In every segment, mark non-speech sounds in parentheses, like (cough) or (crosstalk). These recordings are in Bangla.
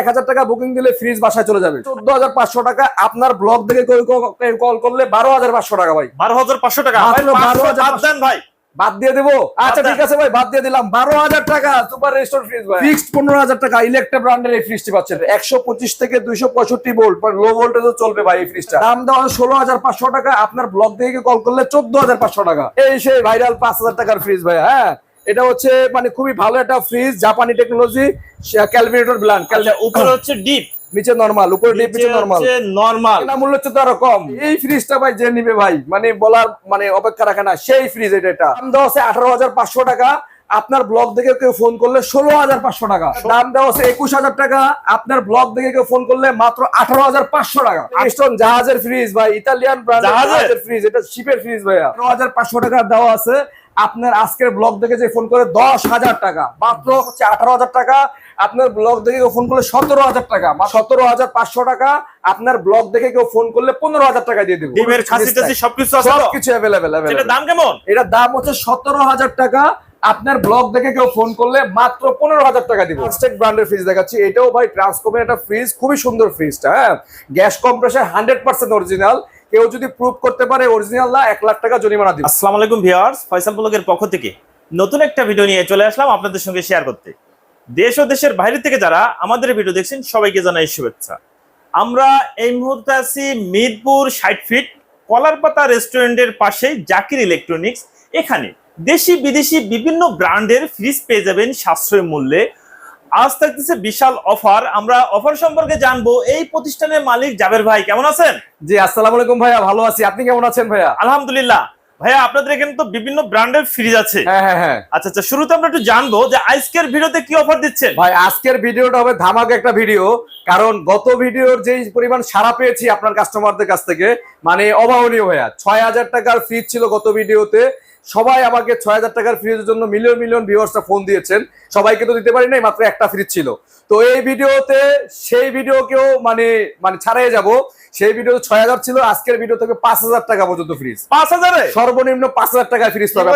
এক হাজার টাকা বুকিং দিলে ফ্রিজ বাসায় চলে যাবে। চোদ্দ হাজার পাঁচশো টাকা আপনার ব্লগ থেকে কল করলে বারো হাজার পাঁচশো টাকা ভাই। বারো হাজার পাঁচশো টাকা। মাত্র ভাই, 12,500 বাদ দেন ভাই। বাদ দিয়ে দেবো? আচ্ছা ঠিক আছে ভাই বাদ দিয়ে দিলাম। বারো হাজার টাকা সুপার রেস্টোর ফ্রিজ ভাই। ফিক্সড পনেরো হাজার টাকা ইলেকট্রা ব্র্যান্ডের এই ফ্রিজটি পাচ্ছেন। একশো পঁচিশ থেকে দুইশো পঁয়ষট্টি ভোল্ট লো ভোল্টেজও চলবে ভাই এই ফ্রিজটা দাম দেওয়া ষোলো হাজার পাঁচশো টাকা আপনার ব্লগ থেকে কল করলে চোদ্দ হাজার পাঁচশো টাকা। এই সেই ভাইরাল পাঁচ হাজার টাকার ফ্রিজ ভাই হ্যাঁ? এটা হচ্ছে মানে খুবই ভালো একটা ফ্রিজ জাপানি টেকনোলজি ক্যালকুলেটর ব্ল্যান্ড আচ্ছা উপরে হচ্ছে ডিপ নিচে নরমাল উপরে ডিপ নিচে নরমাল নর্মাল কেনা মূল্য হচ্ছে তো আরও কম। এই ফ্রিজটা ভাই যে নিবে ভাই মানে বলার মানে অপেক্ষা রাখে না সেই ফ্রিজ এটা এটা। দাম দেওয়া আছে আঠারো হাজার পাঁচশো টাকা। আপনার ব্লগ থেকে কেউ ফোন করলে ষোলো হাজার পাঁচশো টাকা। দাম দেওয়া আছে একুশ হাজার টাকা। আপনার ব্লগ থেকে কেউ ফোন করলে মাত্র আঠারো হাজার পাঁচশো টাকা। স্টোন জাহাজের ফ্রিজ ভাই ইতালিয়ান? জাহাজের? ফ্রিজ এটা শিপের ফ্রিজ ভাইয়া। আঠারো হাজার পাঁচশো টাকা দেওয়া আছে। আপনার আজকের ব্লগ দেখে যে ফোন করে দশ হাজার টাকা মাত্র হচ্ছে আঠারো হাজার টাকা আপনার ব্লগ দেখে কেউ ফোন করলে সতেরো হাজার টাকা সতেরো হাজার পাঁচশো টাকা আপনার ব্লগ দেখে কেউ ফোন করলে পনেরো হাজার টাকা দিয়ে দেবো। সবকিছু সবকিছু অ্যাভেলেবেল দাম কেমন? এটার দাম হচ্ছে সতেরো হাজার টাকা আপনার ব্লগ দেখে কেউ ফোন করলে মাত্র পনেরো হাজার টাকা দিব। স্টেক ব্র্যান্ডের ফ্রিজ দেখাচ্ছি এটাও ভাই ট্রান্সকমের একটা ফ্রিজ খুবই সুন্দর ফ্রিজটা হ্যাঁ? Gas compressor hundred percent original কেউ যদি প্রুভ করতে পারে অরিজিনাল না, এক লাখ টাকা জরিমানা দিব। আসসালামু আলাইকুম ভিউয়ার্স, ফয়সাল ব্লগের পক্ষ থেকে নতুন একটা ভিডিও নিয়ে চলে আসলাম আপনাদের সঙ্গে শেয়ার করতে। দেশ ও দেশের বাইরে থেকে যারা আমাদের ভিডিও দেখছেন, সবাইকে জানাই শুভেচ্ছা। আমরা এই মুহূর্তে আছি মিরপুর ষাট ফিট কলারপাতা রেস্টুরেন্টের পাশে জাকির ইলেকট্রনিক্স এখানে দেশি বিদেশি বিভিন্ন ব্র্যান্ডের ফ্রিজ পেয়ে যাবেন সাশ্রয় মূল্যে আজ থাকতেছে বিশাল অফার। আমরা অফার সম্পর্কে জানব। এই প্রতিষ্ঠানের মালিক জাবের ভাই কেমন আছেন? জি আসসালামু আলাইকুম ভাইয়া ভালো আছি। আপনি কেমন আছেন ভাইয়া? আলহামদুলিল্লাহ। ভাইয়া আপনাদের এখানে তো বিভিন্ন ব্র্যান্ডের ফ্রিজ আছে। হ্যাঁ হ্যাঁ হ্যাঁ। আচ্ছা আচ্ছা শুরুতে আমরা একটু জানব যে আজকের ভিডিওতে কি অফার দিচ্ছেন? ভাই আজকের ভিডিওটা হবে ধামাক একটা ভিডিও। কারণ গত ভিডিওর যেই পরিমাণ সারা পেয়েছি আপনার কাস্টমারদের কাছ থেকে মানে অভাবনীয় ভাইয়া ছয় হাজার টাকার ফ্রিজ ছিল গত ভিডিওতে। সবাই আমাকে ছয় হাজার টাকার ফ্রিজের জন্য মিলিয়ন মিলিয়ন ভিউয়ার্সরা ফোন দিয়েছেন। সবাইকে তো দিতে পারি নাই মাত্র একটা ফ্রিজ ছিল। তো এই ভিডিওতে সেই ভিডিওকেও মানে মানে ছাড়াই যাব। সেই ভিডিও ছয় হাজার ছিল আজকের ভিডিও থেকে পাঁচ হাজার টাকা পর্যন্ত ফ্রিজ পাঁচ হাজারে? সর্বনিম্ন পাঁচ হাজার টাকায় ফ্রিজ পাবে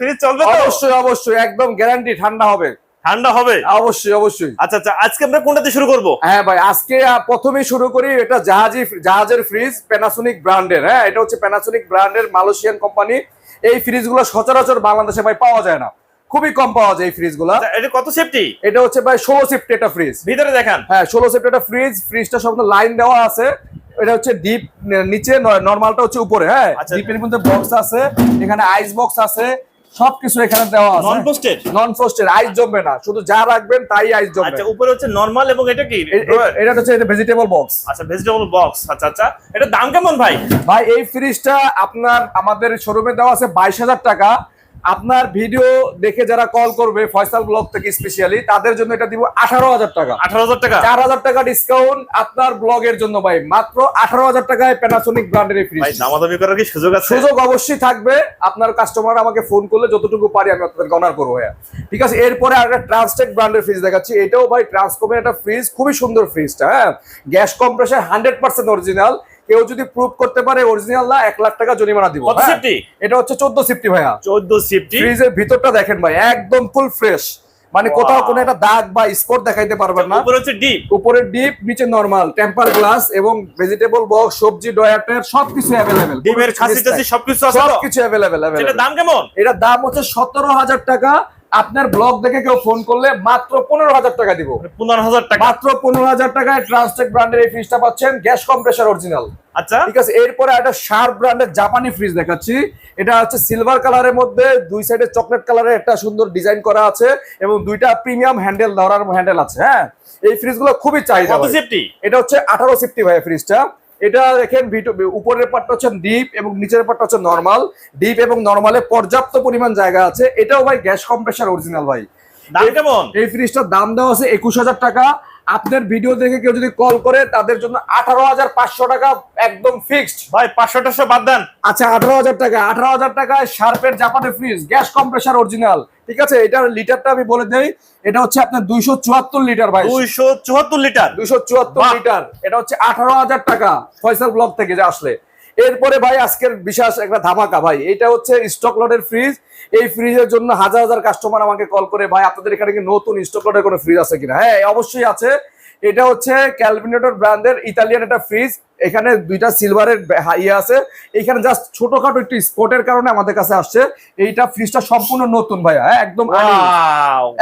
ফ্রিজ চলবে অবশ্যই অবশ্যই একদম গ্যারান্টি ঠান্ডা হবে। ঠান্ডা হবে? অবশ্যই অবশ্যই। আচ্ছা আচ্ছা আজকে আমরা কোনটাতে শুরু করব? হ্যাঁ ভাই আজকে প্রথমেই শুরু করি এটা জাহাজি জাহাজের ফ্রিজ প্যানাসোনিক ব্র্যান্ডের হ্যাঁ এটা হচ্ছে প্যানাসোনিক ব্র্যান্ডের মালয়েশিয়ান কোম্পানি এই ফ্রিজগুলো সচরাচর বাংলাদেশে ভাই পাওয়া যায় না। খুবই কম পাওয়া যায় এই ফ্রিজগুলো আচ্ছা, এটা কত সেফটি এটা হচ্ছে ভাই ষোলো সেফটি একটা ফ্রিজ ভিতরে দেখান। হ্যাঁ ষোলো সেফটি একটা ফ্রিজ ফ্রিজটা সব লাইন দেওয়া আছে। এটা হচ্ছে ডিপ নিচে নর্মালটা হচ্ছে উপরে হ্যাঁ? আচ্ছা। ডিপের মধ্যে বক্স আছে এখানে আইস বক্স আছে। সবকিছু এখানে দেওয়া আছে। নন পোস্টেড নন ফ্রস্টেড আইস জমবে না। শুধু যা রাখবেন তাই আইস জমবে। আচ্ছা উপরে হচ্ছে নরমাল এবং এটা কি? এটা হচ্ছে এটা ভেজিটেবল বক্স আচ্ছা ভেজিটেবল বক্স আচ্ছা আচ্ছা। এটা দাম কেমন ভাই? ভাই এই ফ্রিজটা আপনার আমাদের শোরুমে দেওয়া আছে বাইশ হাজার টাকা। আপনার ভিডিও দেখে যারা কল করবে ফয়সাল ব্লগ থেকে স্পেশালি তাদের জন্য এটা দিব আঠারো হাজার টাকা। আঠারো হাজার টাকা? চার হাজার টাকা ডিসকাউন্ট আপনার ব্লগের জন্য ভাই। মাত্র আঠারো হাজার টাকায় প্যানাসোনিক ব্র্যান্ডের এই ফ্রিজ দামাদামি করার কি সুযোগ আছে? সুযোগ অবশ্যই থাকবে। আপনার কাস্টমার আমাকে ফোন করলে যতটুকু পারি আমি আপনাদের অনার করব ভাইয়া। ঠিক আছে এরপরে আর একটা ট্রান্সটেক ব্র্যান্ডের ফ্রিজ দেখাচ্ছি। এটাও ভাই ট্রান্সকমের একটা ফ্রিজ খুবই সুন্দর ফ্রিজটা হ্যাঁ? Gas compressor hundred percent original কেউ যদি প্রুভ করতে পারে অরিজিনাল না এক লাখ টাকা জরিমানা দিব। হ্যাঁ? এটা হচ্ছে চোদ্দ সিফটি ভাইয়া। চোদ্দ সেফটি ফ্রিজের ভিতরটা দেখেন ভাই একদম ফুল ফ্রেশ মানে কোথাও কোনো একটা দাগ বা স্পট দেখাইতে পারবেন না। উপরে হচ্ছে ডিপ উপরে ডিপ নিচে নরমাল টেম্পার গ্লাস এবং ভেজিটেবল বক্স সবজি ডয়াটের সবকিছু অ্যাভেলেবেল ডিমের খাসি টাসি সবকিছু আছে সবকিছু অ্যাভেলেবেল সেটা দাম কেমন? এটার দাম হচ্ছে সতেরো হাজার টাকা। আপনার ব্লগ দেখে কেউ ফোন করলে মাত্র পনেরো হাজার টাকা দিব। পনেরো হাজার টাকা? মাত্র পনেরো হাজার টাকায় ট্রান্সটেক ব্র্যান্ডের এই ফ্রিজটা পাচ্ছেন গ্যাস কম্প্রেসার অরিজিনাল আচ্ছা। ঠিক আছে এরপরে একটা শার্প ব্র্যান্ডের জাপানি ফ্রিজ দেখাচ্ছি। এটা হচ্ছে সিলভার কালারের মধ্যে দুই সাইডে চকলেট কালারের একটা সুন্দর ডিজাইন করা আছে এবং দুইটা প্রিমিয়াম হ্যান্ডেল ধরার হ্যান্ডেল আছে হ্যাঁ? এই ফ্রিজগুলো খুবই চাহিদা এটা হচ্ছে আঠারো সিফটি ভাই ফ্রিজটা এটা দেখেন উপরের পার্টটা হচ্ছে ডিপ এবং নিচের পার্টটা হচ্ছে নর্মাল ডিপ এবং নর্মালে পর্যাপ্ত পরিমাণ জায়গা আছে। এটাও ভাই গ্যাস কম্প্রেসার অরিজিনাল ভাই। দাম কেমন? এই ফ্রিজটার দাম দেওয়া আছে একুশ হাজার টাকা। আপনার ভিডিও দেখে কেউ যদি কল করে তাদের জন্য আঠারো হাজার পাঁচশো টাকা একদম ফিক্সড ভাই পাঁচশো টাকা বাদ দেন। আচ্ছা আঠারো হাজার টাকা। আঠারো হাজার টাকায় শার্পের জাপানের ফ্রিজ গ্যাস কম্প্রেসার অরিজিনাল ঠিক আছে? এটার লিটারটা আমি বলে দেই এটা হচ্ছে আপনার দুইশো চুয়াত্তর লিটার ভাই। দুইশো চুয়াত্তর লিটার দুইশো চুয়াত্তর। লিটার এটা হচ্ছে আঠারো হাজার টাকা ফয়সাল ব্লক থেকে যে আসলে। এরপরে ভাই আজকের বিশেষ একটা ধামাকা ভাই। এটা হচ্ছে স্টক লটের ফ্রিজ এই ফ্রিজের জন্য হাজার হাজার কাস্টমার আমাকে কল করে ভাই আপনাদের এখানে কি নতুন স্টক লটের কোনো ফ্রিজ আছে কিনা? হ্যাঁ অবশ্যই আছে। এটা হচ্ছে ক্যালভিনেটর ব্র্যান্ডের ইতালিয়ান একটা ফ্রিজ এখানে দুইটা সিলভারের ইয়ে আছে। এখানে জাস্ট ছোটখাটো একটু স্পটের কারণে আমাদের কাছে আসছে। এইটা ফ্রিজটা সম্পূর্ণ নতুন ভাইয়া। হ্যাঁ একদম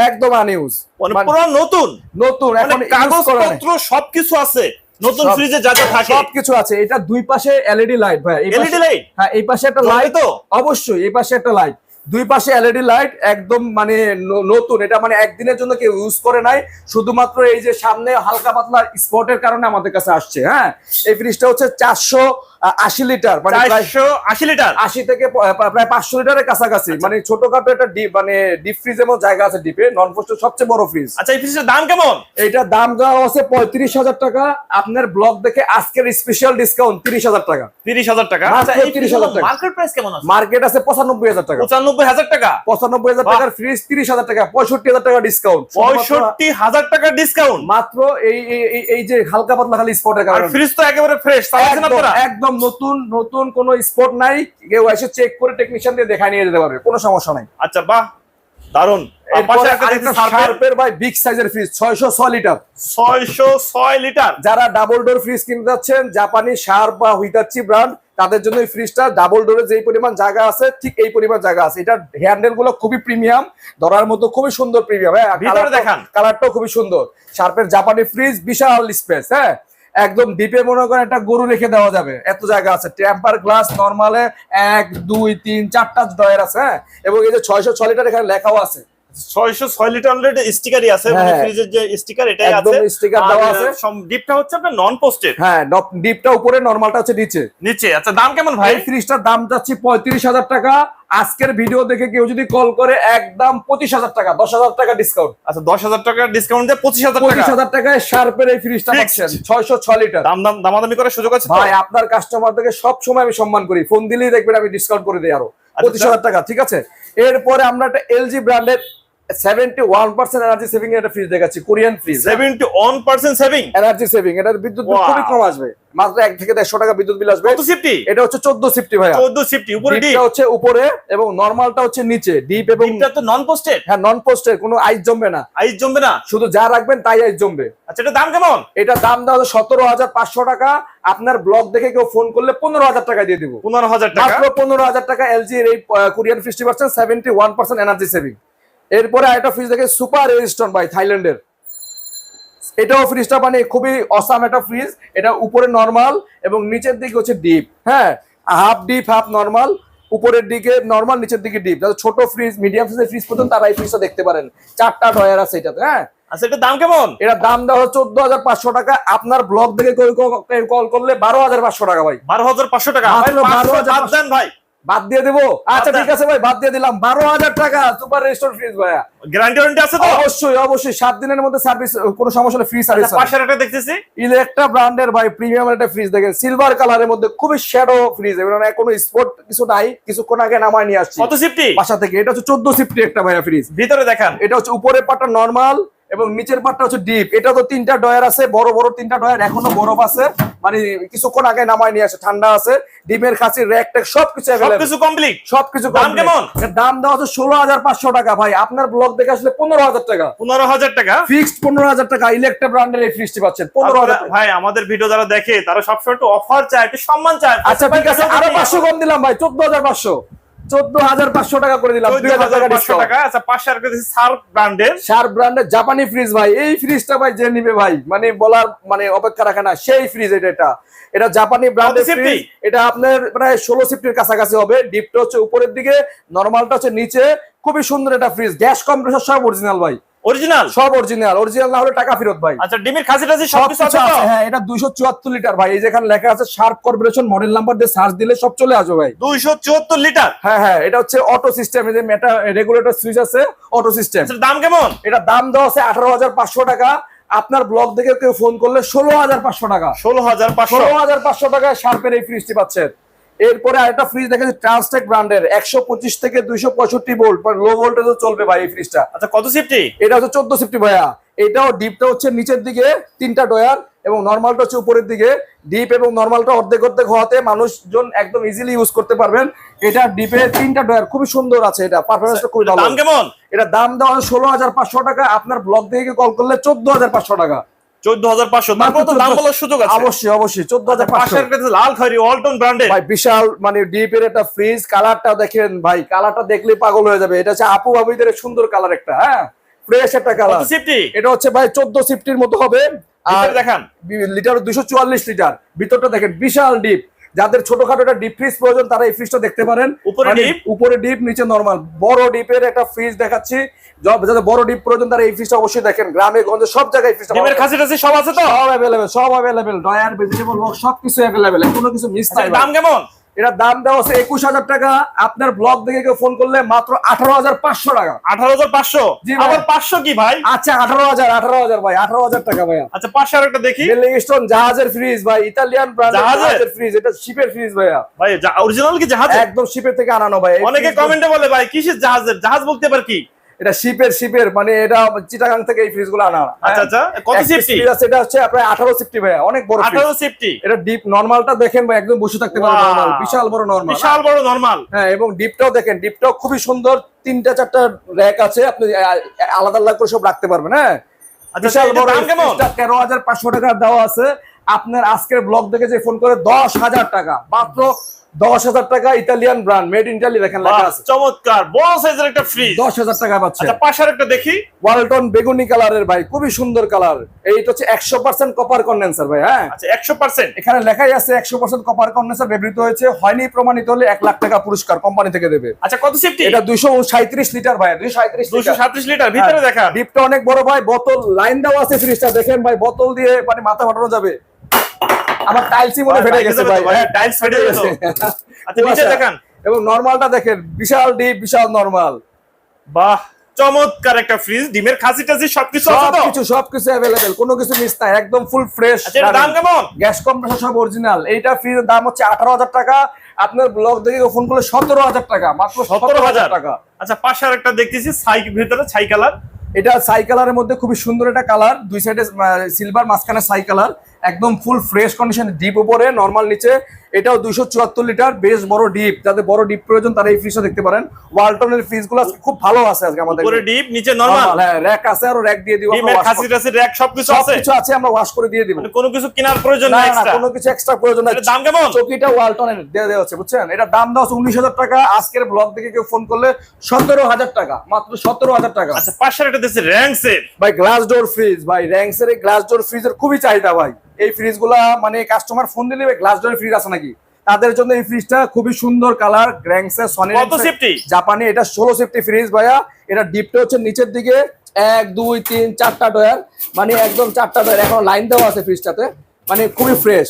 একদম আনইউজ মানে পুরো নতুন? নতুন মানে এখন কাগজপত্র সবকিছু আছে। নতুন সব- ফ্রিজে যা যা থাকে। সবকিছু আছে। এটা দুই পাশে এলইডি লাইট ভাই এলইডি লাইট হ্যাঁ এই পাশে একটা লাইট তো? অবশ্যই এই পাশে একটা লাইট দুই পাশে এলইডি লাইট একদম মানে নতুন। এটা মানে একদিনের জন্য কেউ ইউজ করে নাই। শুধুমাত্র এই যে সামনে হালকা পাতলা স্পটের কারণে আমাদের কাছে আসছে হ্যাঁ? এই ফ্রিজটা হচ্ছে চারশো আশি লিটার মানে আশি লিটার? আশি থেকে প্রায় পাঁচশো লিটারের কাছাকাছি। মানে ছোটখাটো একটা ডিপ মানে ডিপ ফ্রিজের মতো জায়গা আছে ডিপে নন সবচেয়ে বড় ফ্রিজ। আচ্ছা এই ফ্রিজের দাম কেমন? দাম দেওয়া আছে পঁয়ত্রিশ হাজার টাকা। আপনার ব্লগ দেখে আজকের স্পেশাল ডিসকাউন্ট তিরিশ হাজার টাকা। তিরিশ হাজার টাকা? আচ্ছা এই 30,000 টাকা। মার্কেট প্রাইস কেমন আছে? মার্কেট আছে পঁচানব্বই হাজার টাকা। পঁচানব্বই হাজার টাকা? পঁচানব্বই হাজার টাকার ফ্রিজ তিরিশ হাজার টাকা পঁয়ষট্টি হাজার টাকা ডিসকাউন্ট পঁয়ষট্টি হাজার টাকা ডিসকাউন্ট মাত্র এই এই- যে হালকা পাতলা খালি স্পটের কারণে। ফ্রিজ তো একেবারে ফ্রেশ একদম একদম নতুন নতুন কোনো স্পট নাই কেউ এসে চেক করে টেকনিশিয়ান দিয়ে দেখায় নিয়ে যেতে পারবে কোনো সমস্যা নাই। আচ্ছা বাহ দারুণ এরপরে আরেকটা শার্পের ভাই বিগ সাইজের ফ্রিজ ছয়শো ছয় লিটার ছয়শো ছয় লিটার যারা ডাবল ডোর ফ্রিজ কিনতে যাচ্ছেন জাপানি বা হুইতাচ্ছি ব্র্যান্ড তাদের জন্য এই ফ্রিজটা ডাবল ডোরে যেই পরিমাণ জায়গা আছে ঠিক এই পরিমাণ জায়গা আছে। এটা হ্যান্ডেলগুলো খুবই প্রিমিয়াম ধরার মতো খুবই সুন্দর প্রিমিয়াম হ্যাঁ? দেখান। কালারটাও খুবই সুন্দর। শার্পের জাপানি ফ্রিজ বিশাল স্পেস হ্যাঁ? একদম ডিপে মনে করেন একটা গরু রেখে দেওয়া যাবে। এত জায়গা আছে। টেম্পার গ্লাস নর্মালে এক দুই তিন চারটা ডয়ের আছে হ্যাঁ? এবং এই যে ছয়শো ছয় লিটার এখানে লেখাও আছে। ছয়শো ছয় লিটার অলরেডি স্টিকারই আছে মানে হ্যাঁ। ফ্রিজের যে স্টিকার এটাই একদম sticker দেওয়া আছে। ডিপটা হচ্ছে আপনার নন পোস্টেড হ্যাঁ ডিপটা উপরে নর্মালটা হচ্ছে নিচে। নিচে আচ্ছা দাম কেমন ভাই? এই ফ্রিজটার দাম যাচ্ছে পঁয়ত্রিশ হাজার টাকা। আজকের ভিডিও দেখে কেউ যদি কল করে একদম পঁচিশ হাজার টাকা দশ হাজার টাকা ডিসকাউন্ট আচ্ছা দশ হাজার টাকা ডিসকাউন্ট দিয়ে পঁচিশ হাজার পঁচিশ হাজার টাকায় শার্পের এই ফ্রিজটা। পাচ্ছেন ছয়শো ছয় লিটার দাম দাম দামাদামি করার সুযোগ আছে ভাই আপনার কাস্টমারদেরকে সব সময় আমি সম্মান করি। ফোন দিলেই দেখবেন আমি ডিসকাউন্ট করে দিই আরও। আচ্ছা, পঁচিশ হাজার টাকা ঠিক আছে? এরপরে আমরা একটা এলজি ব্র্যান্ডের seventy one percent energy saving এর একটা ফ্রিজ দেখাচ্ছি Korean fridge saving energy saving এটার বিদ্যুৎ বিল খুবই কম আসবে। মাত্র থেকে দেড়শো টাকা বিদ্যুৎ বিল আসবে। কত সিফটি এটা হচ্ছে সিফটি সিফটি উপরে ডিপ হচ্ছে উপরে এবং নর্মালটা হচ্ছে নিচে ডিপ এবং ডিপটা তো নন পোস্টেড হ্যাঁ নন কোনো আইস জমবে না। আইস জমবে না? শুধু যা রাখবেন তাই আইস জমবে। আচ্ছা এটা দাম কেমন? এটা দাম দেওয়া সতেরো হাজার পাঁচশো টাকা। আপনার ব্লগ দেখে কেউ ফোন করলে পনেরো হাজার টাকা দিয়ে দিব। পনেরো হাজার টাকা? মাত্র পনেরো হাজার টাকা এলজি এর এই Korean fifty percent seventy one percent energy saving এরপরে আরেকটা ফ্রিজ দেখে সুপার রেজিস্টন ভাই থাইল্যান্ডের। এটাও ফ্রিজটা মানে খুবই অসাম একটা ফ্রিজ এটা উপরে নর্মাল এবং নিচের দিকে হচ্ছে ডিপ হ্যাঁ হাফ ডিপ হাফ নর্মাল উপরের দিকে নর্মাল নিচের দিকে ডিপ যাদের ছোট ফ্রিজ মিডিয়াম সাইজের ফ্রিজ পর্যন্ত তারা এই ফ্রিজটা দেখতে পারেন। চারটা ডয়ার আছে এটাতে হ্যাঁ। আচ্ছা দাম কেমন? এটার দাম দেওয়া হচ্ছে চোদ্দ হাজার পাঁচশো টাকা। আপনার ব্লগ কেউ কল করলে বারো হাজার পাঁচশো টাকা ভাই। বারো হাজার পাঁচশো টাকা। ভাই, পাঁচশো 12,500 বাদ দিয়ে দেবো? আচ্ছা ঠিক আছে ভাই বাদ দিয়ে দিলাম। বারো হাজার টাকা সুপার রেস্টোর ফ্রিজ ভাইয়া। গ্যারান্টি ওয়ারেন্টি আছে তো? অবশ্যই অবশ্যই। সাত দিনের মধ্যে সার্ভিস কোনো সমস্যা হলে ফ্রি সার্ভিস আচ্ছা, পাশের একটা দেখতেছি। ইলেকট্রা ব্র্যান্ডের ভাই প্রিমিয়াম একটা ফ্রিজ দেখেন। সিলভার কালারের মধ্যে খুবই শ্যাডো ফ্রিজ মানে কোনো স্পট কিছু নাই কিছুক্ষণ আগে নামায় নিয়ে আসছি। কত সিফটি বাসা থেকে। এটা হচ্ছে চোদ্দ সিফটি একটা ভাইয়া ফ্রিজ ভিতরে দেখান। এটা হচ্ছে উপরের পাটটা নর্মাল এবং নিচের পাটটা হচ্ছে ডিপ এটা তো তিনটা ডয়ার আছে বড় বড় তিনটা ডয়ার এখনও বরফ আছে। মানে কিছুক্ষণ আগে নামায় নিয়ে আসে ঠান্ডা আছে। ডিমের খাসি র্যাক ট্যাক সবকিছু সবকিছু কমপ্লিট সবকিছু দাম কেমন? এর দাম দেওয়া হচ্ছে ষোলো হাজার পাঁচশো টাকা ভাই। আপনার ব্লগ দেখে আসলে পনেরো হাজার টাকা। পনেরো হাজার টাকা? ফিক্সড পনেরো হাজার টাকা ইলেকট্রা ব্র্যান্ডের এই ফ্রিজটি পাচ্ছেন পনেরো হাজার ভাই আমাদের ভিডিও যারা দেখে তারা সবসময় একটু অফার চায় একটু সম্মান চায়। আচ্ছা ঠিক আছে আরও পাঁচশো কম দিলাম ভাই চোদ্দ হাজার পাঁচশো। টাকা করে দিলাম টাকা আচ্ছা পাঁচশো ব্র্যান্ডের শার্প ব্র্যান্ডের জাপানি ফ্রিজ ভাই এই ফ্রিজটা ভাই যে নেবে ভাই মানে বলার মানে অপেক্ষা রাখে না সেই ফ্রিজ এটা এটা। এটা জাপানি ব্র্যান্ডের ফ্রিজ এটা আপনার প্রায় ষোলো সিফটির কাছাকাছি হবে ডিপটা হচ্ছে উপরের দিকে নর্মালটা হচ্ছে নিচে খুবই সুন্দর একটা ফ্রিজ গ্যাস কম্প্রেসার সব অরিজিনাল ভাই। অরিজিনাল সব অরিজিনাল অরিজিনাল না হলে টাকা ফেরত ভাই। আচ্ছা ডিমের খাসি টাসি সব কিছু আছে হ্যাঁ এটা দুইশো চুয়াত্তর লিটার ভাই। এই যেখানে লেখা আছে শার্প কর্পোরেশন মডেল নাম্বার দিয়ে সার্চ দিলে সব চলে আসবে ভাই। দুইশো চুয়াত্তর লিটার? হ্যাঁ হ্যাঁ এটা হচ্ছে অটো সিস্টেম এই যে মেটা রেগুলেটর সুইচ আছে অটো সিস্টেম আচ্ছা, দাম কেমন? এটা দাম দেওয়া আছে আঠারো হাজার পাঁচশো টাকা। আপনার ব্লগ দেখে কেউ ফোন করলে ষোলো হাজার পাঁচশো টাকা। ষোলো হাজার পাঁচশো। হাজার পাঁচশো টাকায় শার্পের এই ফ্রিজটি পাচ্ছেন। এরপরে আরেকটা ফ্রিজ দেখেছি ট্রান্সটেক ব্র্যান্ডের একশো পঁচিশ থেকে দুইশো পঁয়ষট্টি ভোল্ট লো ভোল্টেজও চলবে ভাই এই ফ্রিজটা আচ্ছা কত সেফটি এটা হচ্ছে চোদ্দ সিফটি ভাইয়া। এটাও ডিপটা হচ্ছে নিচের দিকে তিনটা ডয়ার এবং নর্মালটা হচ্ছে উপরের দিকে। ডিপ এবং নর্মালটা অর্ধেক অর্ধেক হওয়াতে মানুষজন একদম ইজিলি ইউজ করতে পারবেন। এটা ডিপে তিনটা ডয়ার খুবই সুন্দর আছে এটা পারফরমেন্সটা খুবই ভালো। দাম কেমন? এটা দাম দেওয়া হয় ষোলো হাজার পাঁচশো টাকা আপনার ব্লক থেকে কল করলে চোদ্দ হাজার পাঁচশো টাকা। চোদ্দ হাজার পাঁচশো। তারপর তো দাম বলার সুযোগ আছে। অবশ্যই অবশ্যই চোদ্দ হাজার পাঁচশো। লাল খয়রি ওয়ালটন ব্র্যান্ডের। ভাই বিশাল মানে ডিপের একটা ফ্রিজ কালারটা দেখেন ভাই কালারটা দেখলে পাগল হয়ে যাবে। এটা হচ্ছে আপু সুন্দর কালার একটা হ্যাঁ? ফ্রেশ একটা কালার সেফটি এটা হচ্ছে ভাই চোদ্দ সিফটির মতো হবে। আর দেখেন। লিটার দুশো চুয়াল্লিশ লিটার। ভিতরটা দেখেন বিশাল ডিপ যাদের ছোটখাটো একটা ডিপ ফ্রিজ প্রয়োজন তারা এই ফ্রিজটা দেখতে পারেন। উপরে ডিপ উপরে ডিপ নিচে নরমাল বড় ডিপের একটা ফ্রিজ দেখাচ্ছি। যাদের বড় ডিপ প্রয়োজন তারা এই ফ্রিজটা অবশ্যই দেখেন। গ্রামে গঞ্জে সব জায়গায় ফ্রিজটা ডিমের খাসি টাসি সব আছে তো? সব অ্যাভেলেবেল সব অ্যাভেলেবেল ডয়ার ভেজিটেবল বক্স সবকিছু অ্যাভেলেবেল কোনো কিছু মিস আচ্ছা, নাই দাম কেমন? এটার দাম দেওয়া আছে একুশ হাজার টাকা। আপনার ব্লগ দেখে কেউ ফোন করলে মাত্র আঠারো হাজার পাঁচশো টাকা। আঠারো হাজার পাঁচশো? জি ভাই। আবার পাঁচশো কি ভাই? আচ্ছা আঠারো হাজার আঠারো হাজার ভাই আঠারো হাজার টাকা ভাইয়া। আচ্ছা পাঁচশো আর একটা দেখি। মিলিং স্টোন জাহাজের ফ্রিজ ভাই ইতালিয়ান জাহাজের? ফ্রিজ এটা শিপের ফ্রিজ ভাইয়া। ভাই অরিজিনাল কি জাহাজ একদম শিপের থেকে আনানো ভাই অনেকে কমেন্টে বলে ভাই কিসের জাহাজের? জাহাজ বলতে পার কি? এটা শিপের শিপের মানে এটা চিটাগাং থেকে এই ফ্রিজগুলো আনা আচ্ছা আচ্ছা। কত সেফটি এটা হচ্ছে প্রায় আঠারো সিফটি ভাইয়া অনেক বড় fridge। আঠারো সেফটি এটা ডিপ নর্মালটা দেখেন ভাই একদম বসে থাকতে পারে. নর্মাল বিশাল বড় নর্মাল বিশাল বড় নরমাল হ্যাঁ এবং ডিপটাও দেখেন ডিপটাও খুবই সুন্দর তিনটা চারটা র্যাক আছে আপনি আলাদা আলাদা করে সব রাখতে পারবেন হ্যাঁ? আচ্ছা বিশাল বড় দাম কেমন? তেরো হাজার পাঁচশো টাকা দেওয়া আছে। আপনার আজকের ব্লগ দেখে যে ফোন করে দশ হাজার টাকা। মাত্র দশ হাজার টাকা Italian brand made in Italy দেখেন লেখা আছে। চমৎকার বড় সাইজের একটা ফ্রিজ দশ হাজার টাকা পাচ্ছে। আচ্ছা পাশে একটা দেখি। ওয়ালটন বেগুনি কালারের ভাই খুবই সুন্দর কালার। এইটা হচ্ছে একশো পার্সেন্ট কপার কন্ডেন্সার ভাই হ্যাঁ? আচ্ছা একশো পার্সেন্ট এখানে লেখাই আছে একশো পার্সেন্ট কপার কন্ডেন্সার ব্যবহৃত হয়েছে হয়নি প্রমাণিত হলে এক লাখ টাকা পুরস্কার কোম্পানি থেকে দেবে। আচ্ছা কত সেফটি এটা দুইশো সাঁত্রিশ লিটার ভাই দুইশো সাঁত্রিশ দুশো সাতত্রিশ লিটার ভিতরে দেখা ডিপটা অনেক বড় ভাই বোতল লাইন দেওয়া আছে ফ্রিজটা দেখেন ভাই বোতল দিয়ে মানে মাথা ফাটানো যাবে। আমার টাইলসই মনে ফেটে গেছে ভাই। টাইলস ফেটে গেছে। আচ্ছা নিচে কুয়াশা। দেখান। এবং নরমালটা দেখেন বিশাল ডিপ বিশাল নরমাল বাহ চমৎকার একটা ফ্রিজ ডিমের খাসি টাসি সবকিছু আছে তো? সবকিছু সবকিছু অ্যাভেলেবেল কোনো কিছু মিস নাই একদম ফুল ফ্রেশ আচ্ছা এটার দাম কেমন? গ্যাস কম্প্রেসার সব অরিজিনাল এইটা ফ্রিজের দাম হচ্ছে আঠারো হাজার টাকা আপনার ব্লগ দেখে ফোন করলে সতেরো হাজার টাকা মাত্র সতেরো হাজার টাকা। আচ্ছা পাশে আর একটা দেখতেছি সাই ভিতরে ছাই কালার এটা সাই কালারের মধ্যে খুবই সুন্দর একটা কালার দুই সাইডে সিলভার মাঝখানে সাই কালার একদম ফুল ফ্রেশ কন্ডিশন ডিপ উপরে নর্মাল নিচে এটাও দুইশো চুয়াত্তর লিটার বেশ বড় ডিপ। যাদের বড় ডিপ প্রয়োজন তারা এই ফ্রিজটা দেখতে পারেন। ওয়ালটনের ফ্রিজগুলো খুব ভালো আছে আজকে আমাদের উপরে ডিপ নিচে নরমাল হ্যাঁ র্যাক আছে আর র্যাক দিয়ে দিব ডিমের খাসি টাসি র‍্যাক সবকিছু আছে। আছে আমরা ওয়াশ করে দিয়ে দিব। মানে কোনো কিছু কেনার প্রয়োজন না নাই না কোনো কিছু এক্সট্রা প্রয়োজন নাই। দাম কেমন? চকিটা ওয়ালটনের দিয়ে দেওয়া হচ্ছে বুঝছেন? এটা দাম উনিশ হাজার টাকা। আজকের ব্লগ থেকে কেউ ফোন করলে সতেরো হাজার টাকা মাত্র সতেরো হাজার টাকা। আচ্ছা পাশে আর একটা দেখছি র্যাঙ্কসের ভাই গ্লাস ডোর ফ্রিজ ভাই এই গ্লাস ডোর ফ্রিজের খুবই চাহিদা ভাই। এই ফ্রিজগুলা মানে কাস্টমার ফোন দিলে গ্লাস ডোর ফ্রিজ আছে নাকি? তাদের জন্য এই ফ্রিজটা খুবই সুন্দর কালার গ্র্যাঙ্কসের সনি জাপানি এটা ষোলো সেফটি ফ্রিজ ভাইয়া। এটা ডিপটা হচ্ছে নিচের দিকে। এক দুই তিন চারটা ডয়ার মানে একদম চারটা ডয়ার এখন লাইন দেওয়া আছে ফ্রিজটাতে মানে খুবই ফ্রেশ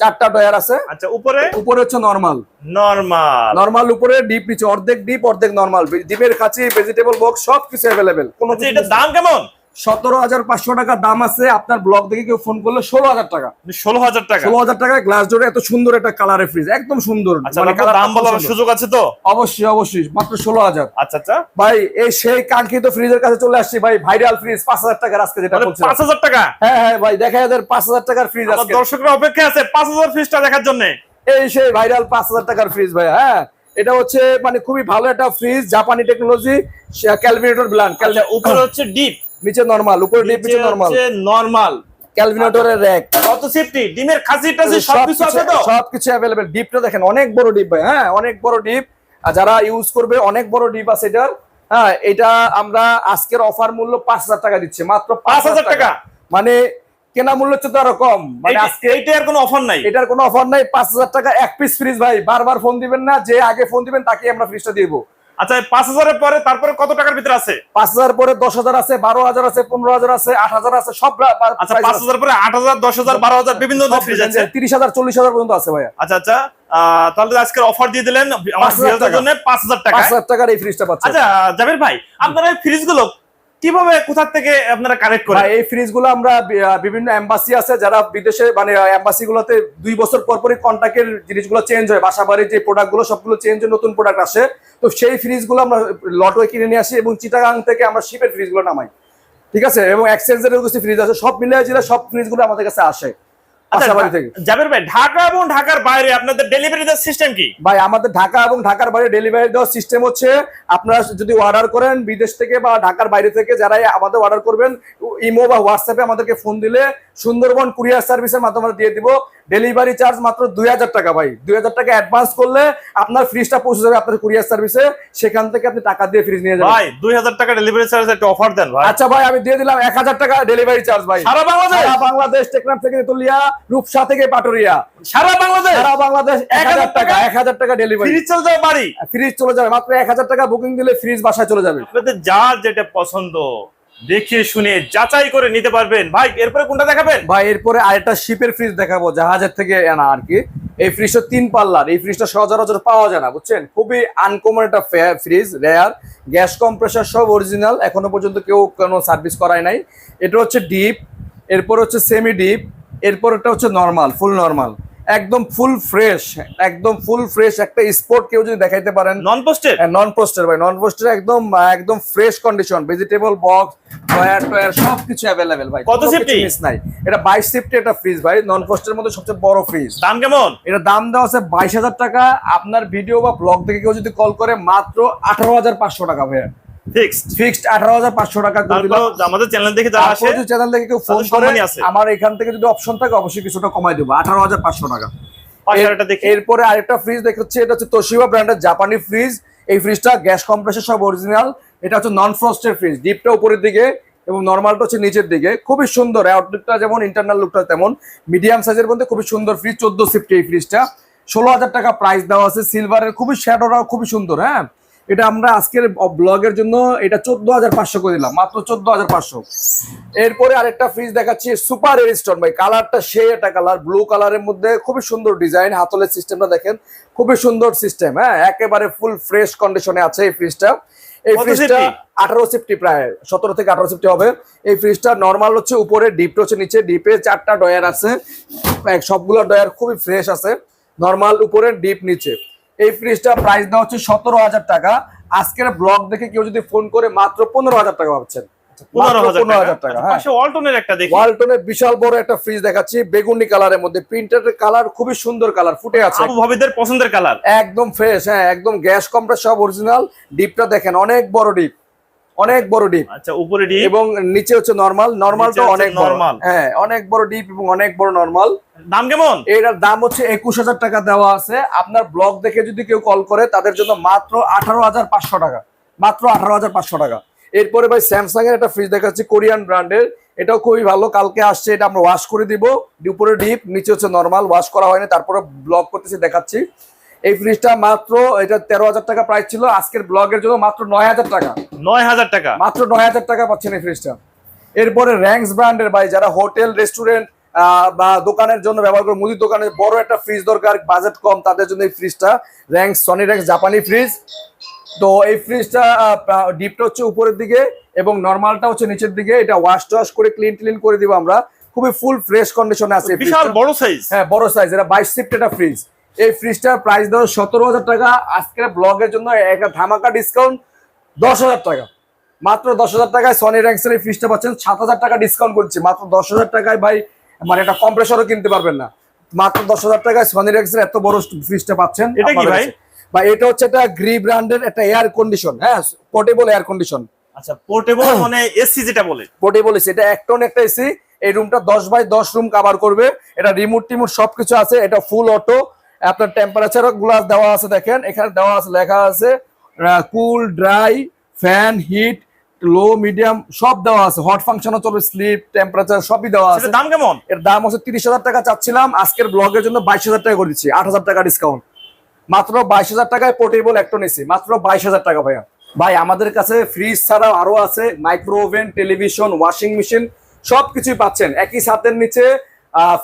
চারটা ডয়ার আছে। আচ্ছা উপরে? উপরে হচ্ছে নর্মাল নরমাল নর্মাল উপরে ডিপ নিচে অর্ধেক ডিপ অর্ধেক নর্মাল ডিপের কাছে ভেজিটেবল বক্স সব কিছু অ্যাভেলেবেল কোনো আচ্ছা এটার দাম কেমন? সতেরো হাজার পাঁচশো টাকা দাম আছে। আপনার ব্লগ দেখে কেউ ফোন করলে ষোলো হাজার টাকা। ষোলো হাজার টাকা? ষোলো হাজার টাকায় গ্লাস ডোরে এত সুন্দর একটা কালারের ফ্রিজ একদম সুন্দর। আচ্ছা মানে colour দাম বলার সুযোগ আছে তো? অবশ্যই অবশ্যই মাত্র ষোলো হাজার। আচ্ছা আচ্ছা। ভাই এই সেই কাঙ্ক্ষিত ফ্রিজের কাছে চলে আসছি। ভাই ভাইরাল ফ্রিজ পাঁচ হাজার টাকার আজকে যেটা মানে বলছে পাঁচ হাজার টাকা? হ্যাঁ হ্যাঁ ভাই দেখা যাদের পাঁচ হাজার টাকার ফ্রিজ আজকে। দর্শকরা অপেক্ষা আছে পাঁচ হাজার ফ্রিজটা দেখার জন্য। এই সেই ভাইরাল পাঁচ হাজার টাকার ফ্রিজ ভাই হ্যাঁ। এটা হচ্ছে মানে খুবই ভালো একটা ফ্রিজ জাপানি টেকনোলজি ক্যালভিনেটর ব্ল্যান্ড উপরে হচ্ছে ডিপ নিচে নরমাল উপরে ডিপ নিচে নরমাল নরমাল ক্যালভিনেটরের র্যাক কত সেফটি ডিমের খাসি টাসি সবকিছু আছে তো? সবকিছু অ্যাভেলেবেল ডিপটা দেখেন অনেক বড় ডিপ ভাই হ্যাঁ অনেক বড় ডিপ আর যারা ইউজ করবে অনেক বড় ডিপ আছে এটার। হ্যাঁ এটা আমরা আজকের অফার মূল্য পাঁচ হাজার টাকা দিচ্ছি মাত্র পাঁচ হাজার 5,000 টাকা? মানে কেনা মূল্য হচ্ছে তো আরও কম। মানে আজকে এইটা আর কোনো অফার নাই? এটার কোনো অফার নাই পাঁচ হাজার টাকা এক পিস ফ্রিজ ভাই বারবার ফোন দিবেন না যে আগে ফোন দিবেন তাকে আমরা ফ্রিজটা দিব। আচ্ছা পাঁচ হাজারের পরে তারপরে কত টাকার ভিতরে আছে? পাঁচ হাজার পরে দশ হাজার আছে বারো হাজার আছে পনেরো হাজার আছে আট হাজার আছে সব আচ্ছা পাঁচ হাজার পরে আট হাজার দশ হাজার বারো হাজার বিভিন্ন ফ্রিজ আছে। তিরিশ হাজার চল্লিশ হাজার পর্যন্ত আছে ভাইয়া। আচ্ছা আচ্ছা আহ, তাহলে আজকের অফার দিয়ে দিলেন আমার 5,000 ভিউয়ারদের টাকা। জন্য পাঁচ হাজার টাকা। পাঁচ হাজার টাকার এই ফ্রিজটা পাচ্ছে আচ্ছা জামির ভাই আপনারা এই ফ্রিজগুলো কীভাবে, কোথা থেকে আপনারা কানেক্ট করেন? এই ফ্রিজগুলো আমরা বিভিন্ন এম্বাসি আছে, যারা বিদেশে মানে এম্বাসি গুলোতে দুই বছর পর পরই কন্ট্যাক্টের জিনিসগুলো চেঞ্জ হয়। বাসাবাড়ির যে প্রোডাক্টগুলো সবগুলো চেঞ্জ হয় নতুন প্রোডাক্ট আসে। তো সেই ফ্রিজগুলো আমরা লটওয়ে কিনে নিয়ে আসি এবং চিটাগাং থেকে আমরা শিপের ফ্রিজগুলো নামাই। ঠিক আছে? এবং এক্সচেঞ্জের কিছু ফ্রিজ আছে। সব মিলিয়ে জেলা সব ফ্রিজগুলো আমাদের কাছে আসে। আচ্ছা, জাবের ভাই ঢাকা এবং ঢাকার বাইরে আপনাদের ডেলিভারি সিস্টেম কি? ভাই আমাদের ঢাকা এবং ঢাকার বাইরে ডেলিভারি দেওয়ার সিস্টেম হচ্ছে আপনারা যদি অর্ডার করেন বিদেশ থেকে বা ঢাকার বাইরে থেকে যারা আমাদের অর্ডার করবেন ইমো বা হোয়াটসঅ্যাপে আমাদেরকে ফোন দিলে সুন্দরবন কুরিয়ার সার্ভিসের মাধ্যমে দিয়ে দিব। ডেলিভারি চার্জ মাত্র দুই হাজার টাকা ভাই। দুই হাজার টাকা অ্যাডভান্স করলে আপনার ফ্রিজটা পৌঁছে যাবে আপনার কুরিয়ার সার্ভিসে সেখান থেকে আপনি টাকা দিয়ে ফ্রিজ নিয়ে যাবেন। ভাই দুই হাজার টাকা ডেলিভারি চার্জ একটা অফার দেন ভাই। আচ্ছা ভাই আমি দিয়ে দিলাম এক হাজার টাকা ডেলিভারি চার্জ ভাই। সারা বাংলাদেশ? সারা বাংলাদেশ টেকনাফ থেকে তুলিয়া রূপসা থেকে পাটুরিয়া। সারা বাংলাদেশ? সারা বাংলাদেশ এক হাজার টাকা এক হাজার টাকা ডেলিভারি ফ্রিজ চলে যাবে বাড়ি? ফ্রিজ চলে যাবে মাত্র এক হাজার টাকা বুকিং দিলে ফ্রিজ বাসায় চলে যাবে। আপনাদের যার যেটা পছন্দ দেখে শুনে যাচাই করে নিতে পারবেন। ভাই, এরপরে কোনটা দেখাবেন? ভাই, এরপরে আরেকটা শিপের ফ্রিজ দেখাবো, জাহাজের থেকে আনা আর কি। এই ফ্রিজটা তিন পাল্লার, এই ফ্রিজটা সচরাচর পাওয়া যায় না, বুঝছেন? খুবই আনকমন একটা ফ্রিজ রেয়ার গ্যাস কম্প্রেসার সব অরিজিনাল এখনও পর্যন্ত কেউ কোনো সার্ভিস করায় নাই। এটা হচ্ছে ডিপ এরপর হচ্ছে সেমি ডিপ এরপর এটা হচ্ছে নর্মাল ফুল নর্মাল একদম ফুল ফ্রেশ একদম ফুল ফ্রেশ একটা স্পোর্ট কেউ যদি দেখাইতে পারেন। নন পোস্টেড নন পোস্টার ভাই নন পোস্টার একদম একদম ফ্রেশ কন্ডিশন ভেজিটেবল বক্স টয়ার টয়ার সবকিছু অ্যাভেলেবেল ভাই। কত safety? মিস নাই। এটা বাইশ সেফটি একটা ফ্রিজ ভাই নন পোস্টের মধ্যে সবচেয়ে বড় ফ্রিজ দাম কেমন? এটা দাম দেওয়া আছে বাইশ হাজার টাকা। আপনার ভিডিও বা ব্লগ থেকে কেউ যদি কল করে মাত্র আঠারো হাজার পাঁচশো টাকা ভাইয়া। ফিক্সড ফিক্সড টাকা করে দিলাম। আমাদের চ্যানেল দেখে যারা আসে চ্যানেল থেকে কেউ ফোন করে আমার এখান থেকে যদি অপশন থাকে অবশ্যই কিছুটা দেবো। পাঁচশো টাকা। এরপরে আরেকটা ফ্রিজ দেখাচ্ছি এটা হচ্ছে তোশিবা ব্র্যান্ডের জাপানি ফ্রিজ এই ফ্রিজটা গ্যাস কম্প্রেসার সব অরিজিনাল এটা হচ্ছে নন ফ্রস্টের ফ্রিজ ডিপটা উপরের দিকে এবং নর্মালটা হচ্ছে নিচের দিকে। খুবই সুন্দর আউটলুকটা যেমন ইন্টারনাল লুকটা তেমন। মিডিয়াম সাইজের মধ্যে খুবই সুন্দর ফ্রিজ চোদ্দ ফিফটি এই ফ্রিজটা ষোলো হাজার টাকা প্রাইস দেওয়া আছে সিলভারের খুবই শ্যাডোটাও খুবই সুন্দর হ্যাঁ? এটা আমরা আজকের ব্লগের জন্য এটা চোদ্দ হাজার পাঁচশো করে দিলাম মাত্র চোদ্দ হাজার পাঁচশো। এরপরে আরেকটা ফ্রিজ দেখাচ্ছি সুপার এরিস্টন ভাই। কালারটা সেই একটা কালার ব্লু কালারের মধ্যে খুবই সুন্দর ডিজাইন হাতলের সিস্টেমটা দেখেন খুবই সুন্দর সিস্টেম হ্যাঁ? একেবারে ফুল ফ্রেশ কন্ডিশনে আছে এই ফ্রিজটা এই ফ্রিজটা? আঠারো সিফটি প্রায় সতেরো থেকে আঠারো সিফটি হবে। এই ফ্রিজটা নর্মাল হচ্ছে উপরে ডিপটা হচ্ছে নিচে ডিপে চারটা ডয়ার আছে। সবগুলো ডয়ার খুবই ফ্রেশ আছে। নর্মাল উপরে ডিপ নিচে। এই ফ্রিজটা প্রাইস দেওয়া হচ্ছে সতেরো হাজার টাকা। আজকের ব্লগ দেখে কেউ যদি ফোন করে মাত্র পনেরো হাজার টাকা পাচ্ছেন টাকা, হ্যাঁ। ওয়ালটনের বিশাল বড় একটা ফ্রিজ দেখাচ্ছি বেগুনি কালারের মধ্যে। প্রিন্টারের কালার খুবই সুন্দর কালার ফুটে আছে। পছন্দের কালার একদম ফ্রেশ হ্যাঁ একদম গ্যাস কম্প্রেস সব অরিজিনাল ডিপটা দেখেন অনেক বড় ডিপ অনেক বড় ডিপ। আচ্ছা উপরে ডি এবং নিচে হচ্ছে নরমাল নরমালটা অনেক নরমাল হ্যাঁ অনেক বড় ডিপ এবং অনেক বড় নরমাল দাম কেমন? এটার দাম হচ্ছে একুশ হাজার টাকা দেওয়া আছে। আপনার ব্লগ দেখে যদি কেউ কল করে তাদের জন্য মাত্র আঠারো হাজার পাঁচশো টাকা। মাত্র আঠারো হাজার পাঁচশো টাকা। এরপরে ভাই স্যামসাং এর একটা ফ্রিজ দেখাচ্ছি কোরিয়ান ব্র্যান্ডের এটাও খুবই ভালো কালকে আসছে এটা আমরা ওয়াশ করে দিব। উপরে ডিপ নিচে হচ্ছে নরমাল ওয়াশ করা হয়নি তারপরে ব্লগ করতেছি দেখাচ্ছি। এই ফ্রিজটা মাত্র এটা তেরো হাজার টাকা প্রাইস ছিল আজকের ব্লগের জন্য মাত্র নয় হাজার টাকা। নয় হাজার টাকা। মাত্র নয় হাজার টাকা পাচ্ছেন এই ফ্রিজটা এরপরে র্যাঙ্কস ব্র্যান্ডের ভাই যারা হোটেল রেস্টুরেন্ট বা দোকানের জন্য ব্যবহার করে মুদির দোকানে বড় একটা ফ্রিজ দরকার বাজেট কম তাদের জন্য এই ফ্রিজটা র্যাঙ্কস সনি র্যাঙ্কস জাপানি ফ্রিজ তো এই ফ্রিজটা ডিপটা হচ্ছে উপরের দিকে এবং নর্মালটা হচ্ছে নিচের দিকে। এটা ওয়াশ টওয়াশ করে ক্লিন ক্লিন করে দিব আমরা। খুবই ফুল ফ্রেশ কন্ডিশনে আছে বিশাল। বড় সাইজ হ্যাঁ বড় সাইজ এটা বাইশ সিফট একটা ফ্রিজ এই ফ্রিজটার প্রাইস দেওয়া সতেরো হাজার টাকা। আজকের ব্লগের জন্য একটা ধামাকা ডিসকাউন্ট দশ হাজার টাকা। মাত্র দশ হাজার টাকায় সনি র্যাঙ্কসের এই ফ্রিজটা পাচ্ছেন। সাত হাজার টাকা ডিসকাউন্ট করছি। মাত্র দশ হাজার টাকায় ভাই মানে একটা কম্প্রেসরও কিনতে পারবেন না। মাত্র দশ হাজার টাকায় সনি র্যাঙ্কসের এত বড় ফ্রিজটা পাচ্ছেন। এটা কি ভাই? ভাই এটা হচ্ছে একটা গ্রি ব্র্যান্ডের একটা এয়ার কন্ডিশন হ্যাঁ? পোর্টেবল এয়ার কন্ডিশন আচ্ছা পোর্টেবল (coughs) মানে এসি যেটা বলে। পোর্টেবল এসি এটা একটা এসি এই রুমটা দশ বাই দশ রুম কাভার করবে। এটা রিমোট টিমোট সবকিছু আছে। এটা ফুল অটো আপনার টেম্পারেচার গ্লাস দেওয়া আছে দেখেন এখানে দেওয়া আছে লেখা আছে cool dry fan heat low medium সব দেওয়া আছে। হট ফাংশনও চলবে স্লিপ টেম্পারেচার সবই দেওয়া আছে। দাম কেমন? এর দাম হচ্ছে তিরিশ হাজার টাকা চাচ্ছিলাম আজকের ব্লগের জন্য বাইশ হাজার টাকা করে দিচ্ছি আট হাজার টাকা ডিসকাউন্ট মাত্র বাইশ হাজার টাকায় পোর্টেবল একটা নিছি মাত্র বাইশ হাজার টাকা ভাইয়া। ভাই আমাদের কাছে ফ্রিজ ছাড়াও আরও আছে micro oven television washing machine সবকিছুই পাচ্ছেন। একই ছাদের নিচে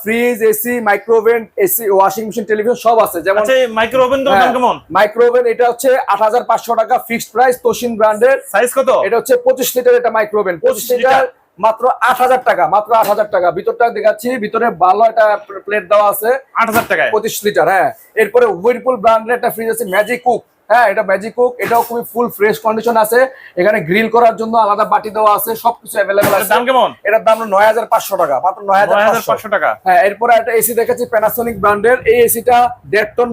fridge AC micro oven AC washing machine television সব আছে। যেমন আচ্ছা মাইক্রো দাম কেমন? মাইক্রোওভেন এটা হচ্ছে আট হাজার পাঁচশো টাকা ফিক্সড প্রাইস তোশিন ব্র্যান্ডের সাইজ কত? এটা হচ্ছে পঁচিশ লিটার এটা মাইক্রোওভেন পঁচিশ 25 লিটার মাত্র আট হাজার টাকা মাত্র আট হাজার টাকা। ভিতরটা দেখাচ্ছি ভিতরে ভালো একটা প্লেট দেওয়া আছে। আট হাজার টাকায়? পঁচিশ লিটার হ্যাঁ। এরপরে উইরপুল ব্র্যান্ডের একটা ফ্রিজ আছে ম্যাজিক কুক হ্যাঁ এটা ম্যাজিক কুক এটাও খুবই ফুল ফ্রেশ কন্ডিশন আছে। এখানে গ্রিল করার জন্য আলাদা বাটি দেওয়া আছে সবকিছু অ্যাভেলেবেল আছে। দাম কেমন? এটার দাম নয় হাজার পাঁচশো টাকা মাত্র নয় হাজার নয় হাজার পাঁচশো পাঁচশো টাকা। হ্যাঁ এরপরে একটা এসি দেখাচ্ছি প্যানাসোনিক ব্র্যান্ডের এই এসিটা দেড় টন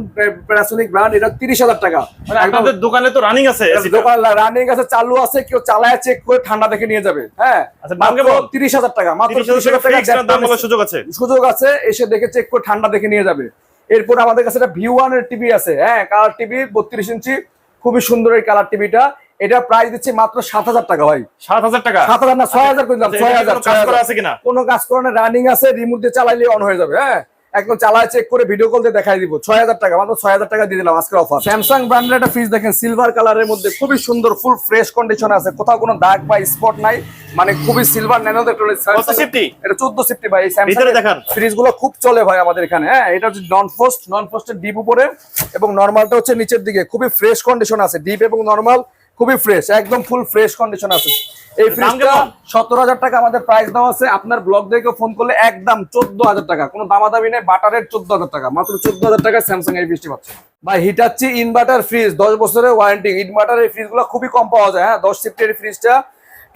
প্যানাসোনিক ব্র্যান্ড এটা তিরিশ হাজার টাকা। মানে আপনাদের দোকানে তো রানিং আছে টা। দোকান রানিং আছে চালু আছে কেউ চালায় চেক করে ঠান্ডা দেখে নিয়ে যাবে। হ্যাঁ আচ্ছা, দাম কেমন? তিরিশ হাজার টাকা মাত্র 30,000 হাজার টাকা দাম বলার সুযোগ আছে। সুযোগ আছে এসে দেখে চেক করে ঠান্ডা দেখে নিয়ে যাবে। এরপর আমাদের কাছে একটা ভিউ ওয়ানের টিভি আছে। হ্যাঁ কালার টিভি বত্রিশ ইঞ্চি খুবই সুন্দর এই কালার টিভিটা এটা প্রাইস দিচ্ছি মাত্র সাত হাজার টাকা ভাই। সাত হাজার টাকা? সাত হাজার না ছয় হাজার করে দিলাম আচ্ছা, ছয় হাজার কোনো কাজ করে আছে কোনো? কাজ করানো রানিং আছে রিমোট দিয়ে চালাইলে অন হয়ে যাবে হ্যাঁ। একদম চালায় চেক করে ভিডিও কল দিয়ে দেখাই দিব। ছয় হাজার টাকা মাত্র ছয় হাজার টাকা দিয়ে দিলাম আজকের অফার স্যামসাং ব্র্যান্ডের একটা ফ্রিজ দেখেন সিলভার কালারের মধ্যে খুবই সুন্দর ফুল ফ্রেশ কন্ডিশন আছে। কোথাও কোনো দাগ বা স্পট নাই মানে খুবই সিলভার ন্যানো এটা চোদ্দ সিফটি ভাই। ফ্রিজগুলো খুব চলে ভাই আমাদের এখানে হ্যাঁ? এটা হচ্ছে নন ফোস্ট নন ফোস্টের ডিপ উপরে এবং নর্মালটা হচ্ছে নিচের দিকে। খুবই ফ্রেশ কন্ডিশন আছে ডিপ এবং নর্মাল খুবই ফ্রেশ একদম ফুল ফ্রেশ কন্ডিশন আছে। এই ফ্রিজটা? সত্তর হাজার টাকা আমাদের প্রাইস দেওয়া আছে। আপনার ব্লগ দেখে ফোন করলে একদম চোদ্দ হাজার টাকা। কোনো দামাদামি নেই বাটারের চোদ্দ হাজার টাকা। মাত্র চোদ্দ হাজার টাকা স্যামসাং এই ফ্রিজটি পাচ্ছে ভাই হিটাচ্ছি ইনভার্টার ফ্রিজ দশ বছরের ওয়ারেন্টি ইনভার্টার এই ফ্রিজগুলো খুবই কম পাওয়া যায় হ্যাঁ? দশ সিফটের ফ্রিজটা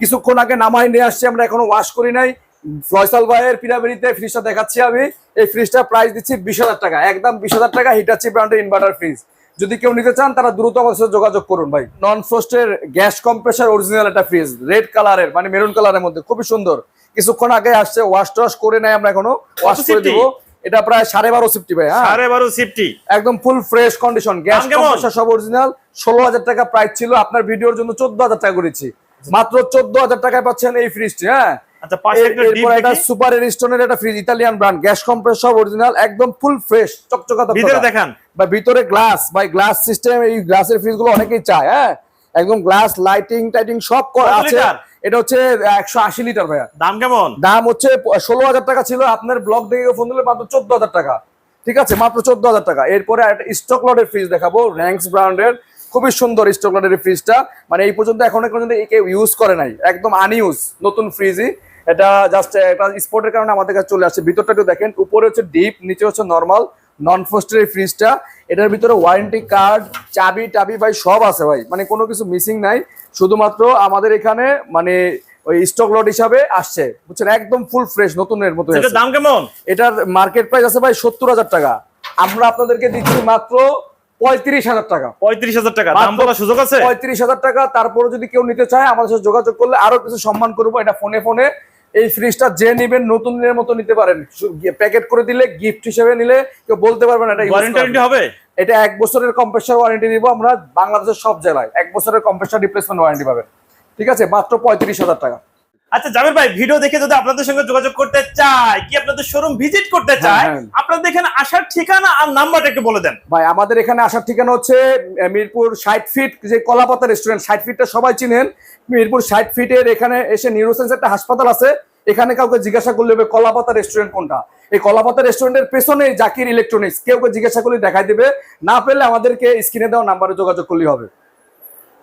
কিছুক্ষণ আগে নামাই নিয়ে আসছি আমরা এখনও ওয়াশ করি নাই। ফয়সাল ভাইয়ের পিরামিডিতে ফ্রিজটা দেখাচ্ছি আমি। এই ফ্রিজটা প্রাইস দিচ্ছি বিশ হাজার টাকা। একদম বিশ হাজার টাকা হিটাচ্ছি ব্র্যান্ডের ইনভার্টার ফ্রিজ যদি কেউ নিতে চান তারা দ্রুত যোগাযোগ করুন ভাই। নন ফ্রস্টের গ্যাস কম্প্রেসার অরিজিনাল একটা ফ্রিজ রেড কালারের মানে মেরুন কালারের মধ্যে খুবই সুন্দর। কিছুক্ষণ আগে আসছে ওয়াশ টওয়াশ করে নেয় আমরা এখনও ওয়াশ করে? দিব। এটা প্রায় সাড়ে বারো সিফটি ভাই হ্যাঁ। সাড়ে বারো সিফটি একদম full fresh condition gas compressor সব অরিজিনাল ষোলো হাজার টাকা প্রাইস ছিল আপনার ভিডিওর জন্য চোদ্দ হাজার টাকা করেছি। মাত্র চোদ্দ হাজার টাকায় পাচ্ছেন এই ফ্রিজটি হ্যাঁ। আচ্ছা পাশে একটা ডিপ এটা সুপার এরিস্টোনের একটা fridge Italian brand gas compress সব অরিজিনাল একদম ফুল ফ্রেশ চকচকা। ভিতরে দেখান। বা ভিতরে গ্লাস বা গ্লাস সিস্টেম এই গ্লাসের ফ্রিজগুলো অনেকেই চায় হ্যাঁ? একদম গ্লাস লাইটিং টাইটিং সব করা আছে। এটা হচ্ছে একশো আশি লিটার ভাইয়া। দাম কেমন? দাম হচ্ছে ষোলো হাজার টাকা ছিল আপনার ব্লগ দেখে ফোন দিলে মাত্র চোদ্দ হাজার টাকা। ঠিক আছে? মাত্র চোদ্দ হাজার টাকা। এরপরে একটা স্টক লটের ফ্রিজ দেখাবো র্যাঙ্কস ব্র্যান্ডের খুবই সুন্দর স্টক লটের ফ্রিজটা মানে এই পর্যন্ত এখনও পর্যন্ত কেউ ইউজ করে নাই একদম আনইউজ নতুন ফ্রিজই এটা জাস্ট এটা স্পোর্টের কারণে আমাদের কাছে চলে আসছে। ভিতরটা একটু দেখেন উপরে হচ্ছে ডিপ নিচে হচ্ছে নর্মাল নন ফোস্টের ফ্রিজটা এটার ভিতরে ওয়ারেন্টি কার্ড চাবি টাবি ভাই সব আছে ভাই। মানে কোনো কিছু মিসিং নাই। শুধুমাত্র আমাদের এখানে মানে ওই স্টক লট হিসাবে আসছে। বুঝছেন? একদম ফুল ফ্রেশ নতুনের মতো দাম কেমন? এটার মার্কেট প্রাইস আছে ভাই সত্তর হাজার টাকা। আমরা আপনাদেরকে দিচ্ছি মাত্র পঁয়ত্রিশ হাজার টাকা। পঁয়ত্রিশ হাজার টাকা। দাম বলার সুযোগ আছে? পঁয়ত্রিশ হাজার টাকা। তারপরে যদি কেউ নিতে চায় আমাদের সাথে যোগাযোগ করলে আরও কিছু সম্মান করব। এটা ফোনে ফোনে এই ফ্রিজটা যে নেবেন নতুন দিনের মতো নিতে পারেন। প্যাকেট করে দিলে গিফট হিসেবে নিলে কেউ বলতে পারবে না এটা ওয়ারেন্টি হবে? এটা এক বছরের কম্প্রেসার ওয়ারেন্টি দিব আমরা বাংলাদেশের সব জেলায়। এক বছরের কম্প্রেসার রিপ্লেসমেন্ট ওয়ারেন্টি পাবেন। ঠিক আছে? মাত্র পঁয়ত্রিশ হাজার টাকা। আচ্ছা জামির ভাই ভিডিও দেখে যদি আপনাদের সঙ্গে যোগাযোগ করতে চায় কি আপনাদের শোরুম ভিজিট করতে চায় হ্যাঁ। আপনাদের এখানে আসার ঠিকানা আর নাম্বারটা একটু বলে দেন। ভাই আমাদের এখানে আসার ঠিকানা হচ্ছে মিরপুর ষাট ফিট যে কলাপাতা রেস্টুরেন্ট ষাট ফিটটা সবাই চিনেন। মিরপুর ষাট ফিটের এখানে এসে নিউরোসেন্স একটা হাসপাতাল আছে। এখানে কাউকে জিজ্ঞাসা করলে হবে কলাপাতা রেস্টুরেন্ট কোনটা? এই কলাপাতা রেস্টুরেন্টের পেছনে জাকির ইলেকট্রনিক্স কেউ কেউ জিজ্ঞাসা করলে দেখাই দেবে। না পেলে আমাদেরকে স্ক্রিনে দেওয়া নাম্বারে যোগাযোগ করলেই হবে।